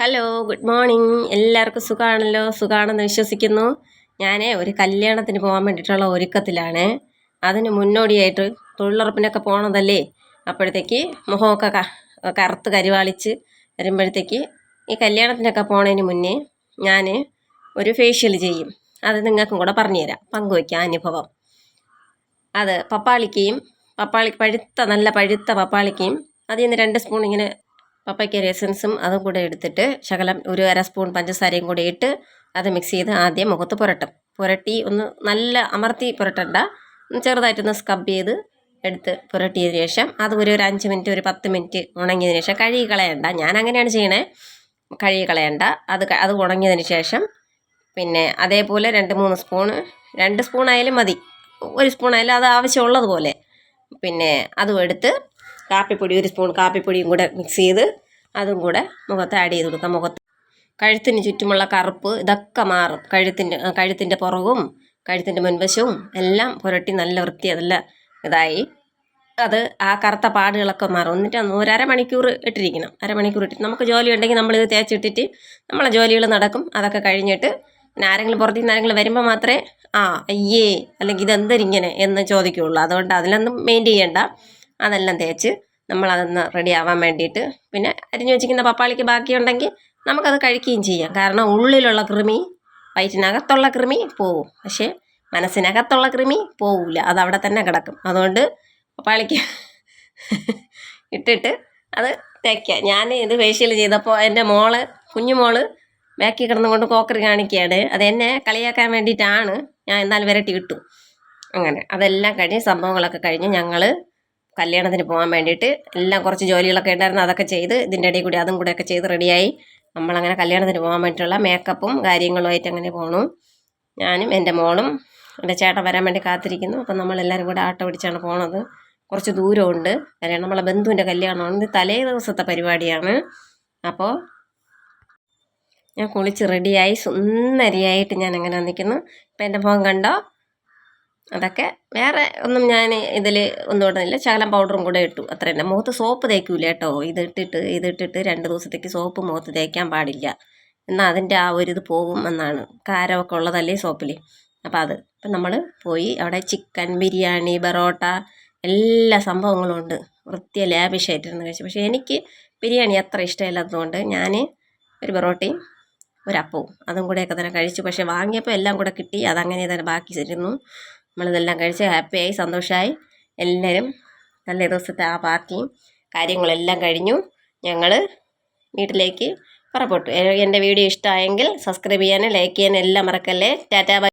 Hello good morning എല്ലാവർക്കും സുഖമാണല്ലോ സുഖമാണെന്ന് വിശ്വസിക്കുന്നു. ഞാൻ ഒരു കല്യാണത്തിന് പോകാൻ വേണ്ടിയിട്ടുള്ള ഒരുക്കത്തിലാണ്. അതിന് മുന്നോടിയായിട്ട് തൊഴിലുറപ്പിനൊക്കെ പോകണതല്ലേ അപ്പോഴത്തേക്ക് മുഖമൊക്കെ കറുത്ത് കരിവാളിച്ച് വരുമ്പോഴത്തേക്ക് ഈ കല്യാണത്തിനൊക്കെ പോണതിന് മുന്നേ ഞാൻ ഒരു ഫേഷ്യൽ ചെയ്യും. അത് നിങ്ങൾക്കും കൂടെ പറഞ്ഞുതരാം. പങ്കുവയ്ക്കാം അനുഭവം. അത് പപ്പാളിക്കയും പപ്പാളി പഴുത്ത നല്ല പഴുത്ത പപ്പാളിക്കയും അതിൽ നിന്ന് രണ്ട് സ്പൂൺ ഇങ്ങനെ പപ്പയ്ക്ക എസൻസും അതും കൂടെ എടുത്തിട്ട് ശകലം ഒരു അര സ്പൂൺ പഞ്ചസാരയും കൂടി ഇട്ട് അത് മിക്സ് ചെയ്ത് ആദ്യം മുഖത്ത് പുരട്ടും. പുരട്ടി ഒന്ന് നല്ല അമർത്തി പുരട്ടണ്ട. ചെറുതായിട്ടൊന്ന് സ്കബ് ചെയ്ത് എടുത്ത് പുരട്ടിയതിന് ശേഷം അത് ഒരു ഒരു അഞ്ച് മിനിറ്റ് ഒരു പത്ത് മിനിറ്റ് ഉണങ്ങിയതിന് ശേഷം കഴുകി കളയണ്ട. ഞാൻ അങ്ങനെയാണ് ചെയ്യണേ. കഴുകി കളയണ്ട. അത് അത് ഉണങ്ങിയതിന് ശേഷം പിന്നെ അതേപോലെ രണ്ട് മൂന്ന് സ്പൂണ് രണ്ട് സ്പൂണായാലും മതി. ഒരു സ്പൂണായാലും അത് ആവശ്യമുള്ളതുപോലെ. പിന്നെ അതും എടുത്ത് കാപ്പിപ്പൊടി ഒരു സ്പൂൺ കാപ്പിപ്പൊടിയും കൂടെ മിക്സ് ചെയ്ത് അതും കൂടെ മുഖത്ത് ആഡ് ചെയ്ത് കൊടുക്കാം. മുഖത്ത് കഴുത്തിന് ചുറ്റുമുള്ള കറുപ്പ് ഇതൊക്കെ മാറും. കഴുത്തിന്റെ കഴുത്തിന്റെ പുറവും കഴുത്തിന്റെ മുൻവശവും എല്ലാം പുരട്ടി നല്ല വൃത്തി നല്ല ഇതായി. അത് ആ കറുത്ത പാടുകളൊക്കെ മാറും. എന്നിട്ട് ഒരു അരമണിക്കൂർ ഇട്ടിരിക്കണം. അരമണിക്കൂർ ഇട്ടിട്ട് നമുക്ക് ജോലി ഉണ്ടെങ്കിൽ നമ്മളിത് തേച്ചിട്ടിട്ട് നമ്മളെ ജോലികൾ നടക്കും. അതൊക്കെ കഴിഞ്ഞിട്ട് പിന്നെ ആരെങ്കിലും പുറത്തു നിന്ന് ആരെങ്കിലും വരുമ്പോൾ മാത്രമേ ആ അയ്യേ അല്ലെങ്കിൽ ഇതെന്തരിങ്ങനെ എന്ന് ചോദിക്കുകയുള്ളൂ. അതുകൊണ്ട് അതിലൊന്നും മെയിൻ ചെയ്യണ്ട. അതെല്ലാം തേച്ച് നമ്മളതൊന്ന് റെഡി ആവാൻ വേണ്ടിയിട്ട്. പിന്നെ അരിഞ്ഞു വെച്ചിരിക്കുന്ന പപ്പാളിക്ക് ബാക്കിയുണ്ടെങ്കിൽ നമുക്കത് കഴിക്കുകയും ചെയ്യാം. കാരണം ഉള്ളിലുള്ള കൃമി വയറ്റിനകത്തുള്ള കൃമി പോവും. പക്ഷേ മനസ്സിനകത്തുള്ള കൃമി പോവില്ല അത് അവിടെ തന്നെ കിടക്കും. അതുകൊണ്ട് പപ്പാളിക്ക് ഇട്ടിട്ട് അത് തേക്കുക. ഞാൻ ഇത് ഫേഷ്യൽ ചെയ്തപ്പോൾ എന്റെ മോൾ കുഞ്ഞു മോൾ ബാക്കി കിടന്നുകൊണ്ട് കോക്കറി കാണിക്കുകയാണ്. അത് എന്നെ കളിയാക്കാൻ വേണ്ടിയിട്ടാണ്. ഞാൻ എന്നാൽ വിരട്ടി ഇട്ടു. അങ്ങനെ. അതെല്ലാം കഴിഞ്ഞ് സംഭവങ്ങളൊക്കെ കഴിഞ്ഞ് ഞങ്ങൾ കല്യാണത്തിന് പോകാൻ വേണ്ടിയിട്ട് എല്ലാം കുറച്ച് ജോലികളൊക്കെ ഉണ്ടായിരുന്നു. അതൊക്കെ ചെയ്ത് ഇതിന്റെ ഇടയിൽ കൂടി അതും കൂടെയൊക്കെ ചെയ്ത് റെഡിയായി. നമ്മളങ്ങനെ കല്യാണത്തിന് പോകാൻ വേണ്ടിയിട്ടുള്ള മേക്കപ്പും കാര്യങ്ങളുമായിട്ട് അങ്ങനെ പോണു. ഞാനും എന്റെ മോളും എന്റെ ചേട്ടൻ വരാൻ വേണ്ടി കാത്തിരിക്കുന്നു. അപ്പം നമ്മളെല്ലാവരും കൂടെ ആട്ടോ പിടിച്ചാണ് പോണത്. കുറച്ച് ദൂരമുണ്ട്. കാര്യം നമ്മളെ ബന്ധുവിന്റെ കല്യാണമാണ്. ഇത് തലേ ദിവസത്തെ പരിപാടിയാണ്. അപ്പോൾ ഞാൻ കുളിച്ച് റെഡിയായി. സുന്ദരിയായിട്ട് ഞാൻ അങ്ങനെ നിൽക്കുന്നു. ഇപ്പം എന്റെ മുഖം കണ്ടോ? അതൊക്കെ വേറെ ഒന്നും ഞാൻ ഇതിൽ ഒന്നും ഇടുന്നില്ല. ശകലം പൗഡറും കൂടെ ഇട്ടു. അത്ര തന്നെ. മുഖത്ത് സോപ്പ് തേക്കൂല കേട്ടോ. ഇതിട്ടിട്ട് ഇതിട്ടിട്ട് രണ്ട് ദിവസത്തേക്ക് സോപ്പ് മുഖത്ത് തേക്കാൻ പാടില്ല. എന്നാൽ അതിന്റെ ആ ഒരു ഇത് പോകും എന്നാണ്. കാരമൊക്കെ ഉള്ളതല്ലേ സോപ്പിൽ അപ്പോൾ അത്. അപ്പം നമ്മൾ പോയി അവിടെ ചിക്കൻ ബിരിയാണി ബറോട്ട എല്ലാ സംഭവങ്ങളും ഉണ്ട്. വൃത്തിയ ലാബിഷായിട്ടിരുന്ന് കഴിച്ചു പക്ഷേ എനിക്ക് ബിരിയാണി അത്ര ഇഷ്ടമില്ലാത്തതുകൊണ്ട് ഞാൻ ഒരു ബറോട്ടയും ഒരപ്പവും അതും കൂടെയൊക്കെ തന്നെ കഴിച്ചു. പക്ഷേ വാങ്ങിയപ്പോൾ എല്ലാം കൂടെ കിട്ടി. അതങ്ങനെ തന്നെ ബാക്കി ഇരുന്നു. നമ്മളിതെല്ലാം കഴിച്ച് ഹാപ്പിയായി സന്തോഷമായി എല്ലാവരും നല്ല ദിവസത്തെ ആ പാർട്ടിയും കാര്യങ്ങളെല്ലാം കഴിഞ്ഞു. ഞങ്ങൾ വീട്ടിലേക്ക് പുറപ്പെട്ടു. എന്റെ വീഡിയോ ഇഷ്ടമായെങ്കിൽ സബ്സ്ക്രൈബ് ചെയ്യാനും ലൈക്ക് ചെയ്യാനും എല്ലാം മറക്കല്ലേ. ടാറ്റാ